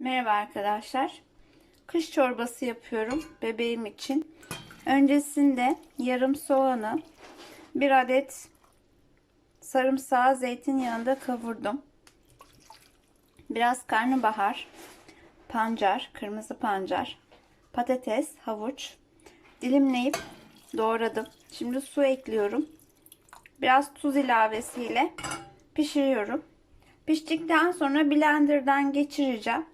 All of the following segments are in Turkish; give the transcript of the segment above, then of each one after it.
Merhaba arkadaşlar. Kış çorbası yapıyorum bebeğim için. Öncesinde yarım soğanı, bir adet sarımsağı zeytinyağında kavurdum. Biraz karnabahar, pancar, kırmızı pancar, patates, havuç dilimleyip doğradım. Şimdi su ekliyorum. Biraz tuz ilavesiyle pişiriyorum. Piştikten sonra blenderdan geçireceğim.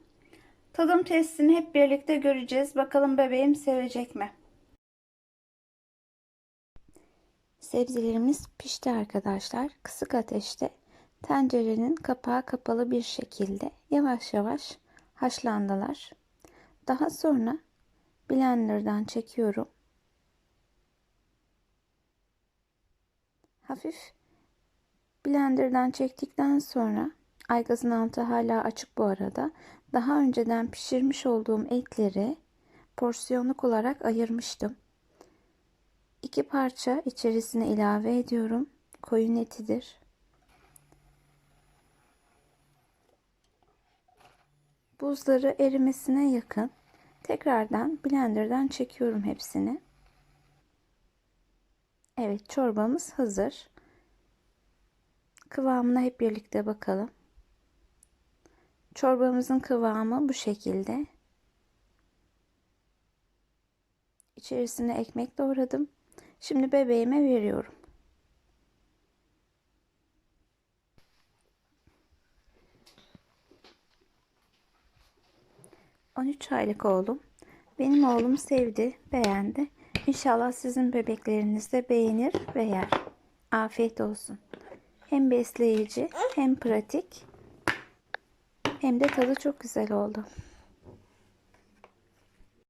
Tadım testini hep birlikte göreceğiz. Bakalım bebeğim sevecek mi? Sebzelerimiz pişti arkadaşlar. Kısık ateşte tencerenin kapağı kapalı bir şekilde yavaş yavaş haşlandılar. Daha sonra blenderdan çekiyorum. Hafif blenderdan çektikten sonra aygazın altı hala açık bu arada. Daha önceden pişirmiş olduğum etleri porsiyonluk olarak ayırmıştım. İki parça içerisine ilave ediyorum. Koyun etidir. Buzları erimesine yakın tekrardan blenderdan çekiyorum hepsini. Evet çorbamız hazır. Kıvamına hep birlikte bakalım. Çorbamızın kıvamı bu şekilde. İçerisine ekmek doğradım. Şimdi bebeğime veriyorum. ...13 aylık oğlum. Benim oğlum sevdi, beğendi. İnşallah sizin bebekleriniz de beğenir ve yer. Afiyet olsun. Hem besleyici hem pratik hem de tadı çok güzel oldu.